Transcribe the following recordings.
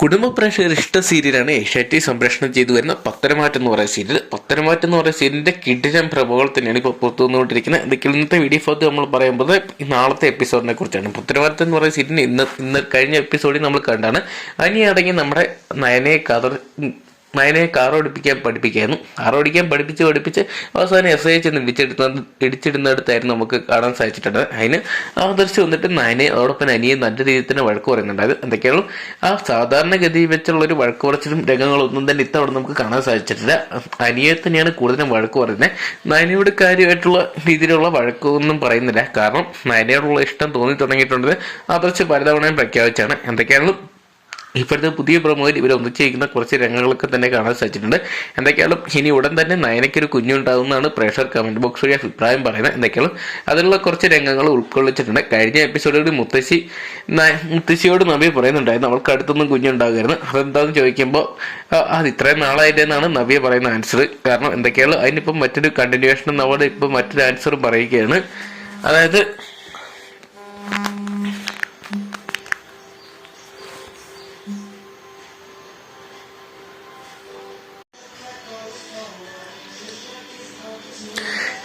കുടുംബ പ്രേക്ഷകർ ഇഷ്ട സീരിയലാണ് ഏഷ്യാറ്റി സംപ്രേഷണം ചെയ്തു വരുന്ന പത്തനമാറ്റം എന്ന് പറയുന്ന സീരിയൽ. പത്തനമാറ്റം എന്ന് പറയുന്ന സീരിയലിന്റെ കിടിലം പ്രഭകൾ തന്നെയാണ് ഇപ്പോൾ പുറത്തു വന്നുകൊണ്ടിരിക്കുന്നത്. എന്തൊക്കെയാണ് ഇന്നത്തെ വീഡിയോ ഭാഗത്ത് നമ്മൾ പറയുമ്പോൾ നാളത്തെ എപ്പിസോഡിനെ കുറിച്ചാണ്. പത്തനമാറ്റം എന്ന് പറയുന്ന സീരിയൽ ഇന്ന് ഇന്ന് കഴിഞ്ഞ എപ്പിസോഡിൽ നമ്മൾ കണ്ടാണ്. അടങ്ങി നമ്മുടെ നയനെ കഥ നയനെ കാർ ഓടിപ്പിക്കാൻ പഠിപ്പിക്കായിരുന്നു. കാർ ഓടിക്കാൻ പഠിപ്പിച്ച് പഠിപ്പിച്ച് അവസാനം എസ് ഐ ചെന്ന് ഇടിച്ചെടുത്ത ഇടിച്ചിടുന്നിടത്തായിരുന്നു നമുക്ക് കാണാൻ സാധിച്ചിട്ടുണ്ട് അതിന് ആദർശ് വന്നിട്ട് നയനെ അതോടൊപ്പം അനിയെ നല്ല രീതിയിൽ തന്നെ വഴക്ക് പറയുന്നുണ്ടായത്. എന്തൊക്കെയാണ്? ആ സാധാരണഗതി വെച്ചുള്ള ഒരു വഴക്ക് പറച്ചിലും രംഗങ്ങളൊന്നും തന്നെ ഇത്തവണ നമുക്ക് കാണാൻ സാധിച്ചിട്ടില്ല. അനിയെ തന്നെയാണ് കൂടുതലും വഴക്ക് പറയുന്നത്. നയനയോട് കാര്യമായിട്ടുള്ള രീതിയിലുള്ള വഴക്കൊന്നും പറയുന്നില്ല. കാരണം നയനയോടുള്ള ഇഷ്ടം തോന്നി തുടങ്ങിയിട്ടുണ്ട്. ആദർശ് പലതവണയും പ്രഖ്യാപിച്ചാണ്. എന്തൊക്കെയാണ് ഇപ്പോഴത്തെ പുതിയ പ്രമുഖർ ഇവർ ഒന്നിച്ചിരിക്കുന്ന കുറച്ച് രംഗങ്ങളൊക്കെ തന്നെ കാണാൻ സാധിച്ചിട്ടുണ്ട്. എന്തൊക്കെയാണ് ഇനി ഉടൻ തന്നെ നയനയ്ക്കൊരു കുഞ്ഞുണ്ടാകുന്നതാണ് പ്രേക്ഷകർ കമന്റ് ബോക്സ് വഴി അഭിപ്രായം പറയുന്നത്. എന്തൊക്കെയാണ് അതിലുള്ള കുറച്ച് രംഗങ്ങൾ ഉൾക്കൊള്ളിച്ചിട്ടുണ്ട്. കഴിഞ്ഞ എപ്പിസോഡിൽ മുത്തശ്ശി മുത്തശ്ശിയോട് നബി പറയുന്നുണ്ടായിരുന്നു അവൾക്ക് അടുത്തൊന്നും കുഞ്ഞുണ്ടാകുമായിരുന്നു അതെന്താണെന്ന് ചോദിക്കുമ്പോൾ "ആ, അത് ഇത്രയും നാളായിട്ടെന്നാണ് നബിയ പറയുന്ന ആൻസർ കാരണം എന്തൊക്കെയാണ് അതിനിപ്പം മറ്റൊരു കണ്ടിന്യൂവേഷൻ നമ്മുടെ ഇപ്പം മറ്റൊരു ആൻസർ പറയുകയാണ്. അതായത്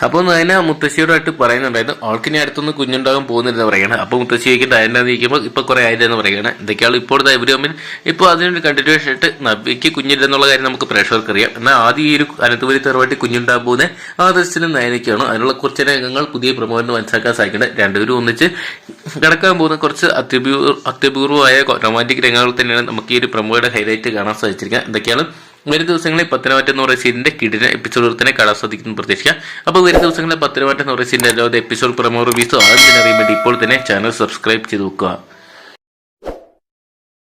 അപ്പോൾ നയന മുത്തശ്ശിയോടായിട്ട് പറയുന്നുണ്ടായിരുന്നു ഇനി അടുത്തൊന്നും കുഞ്ഞുണ്ടാകാൻ പോകുന്നില്ലെന്ന് പറയുകയാണ്. അപ്പോൾ മുത്തശ്ശി ചോദിക്കുന്നത് അതിനാന്ന് ചോദിക്കുമ്പോൾ ഇപ്പോൾ കുറേ ആയില്ലെന്ന് പറയുകയാണ്. എന്തൊക്കെയാണ് ഇപ്പോൾ ഇവർ തമ്മിൽ? ഇപ്പോൾ അതിനൊരു കണ്ടിന്യൂഷൻ ആയിട്ട് നബിക്ക് കുഞ്ഞില്ലെന്നുള്ള കാര്യം നമുക്ക് പ്രേക്ഷകർക്ക് അറിയാം എന്നാൽ ആദ്യം ഈ ഒരു അനന്തപുരി തറവാട്ടി കുഞ്ഞുണ്ടാകാൻ പോകുന്ന ആദർശനും നയനയ്ക്കാണ് അതിനുള്ള കുറച്ച് രംഗങ്ങൾ പുതിയ പ്രമോദന് മനസ്സിലാക്കാൻ സാധിക്കുന്നത് രണ്ടുപേരും ഒന്നിച്ച് കിടക്കാൻ പോകുന്ന കുറച്ച് അത്യപൂർവ അത്യപൂർവമായ റൊമാന്റിക് രംഗങ്ങൾ തന്നെയാണ് നമുക്ക് ഈ ഒരു പ്രമോയുടെ ഹൈലൈറ്റ് കാണാൻ സാധിച്ചിരിക്കുക എന്തൊക്കെയാണ്? വരും ദിവസങ്ങളിൽ പത്തനമാറ്റം എന്ന് പറയുന്ന സീരിയലിന്റെ കിടിന എപ്പിസോഡ് തന്നെ കാണാൻ സാധിക്കുന്നു പ്രതീക്ഷിക്കാം അപ്പോൾ വരും ദിവസങ്ങളിൽ പത്തനമാറ്റം എന്ന് പറയുന്ന സീരിയലിന്റെ എല്ലാവരും എപ്പിസോഡ് പ്രമോ റിവ്യൂസോ ആദ്യം തന്നെ അറിയാൻ വേണ്ടി ഇപ്പോൾ തന്നെ ചാനൽ സബ്സ്ക്രൈബ് ചെയ്ത് വെക്കുക.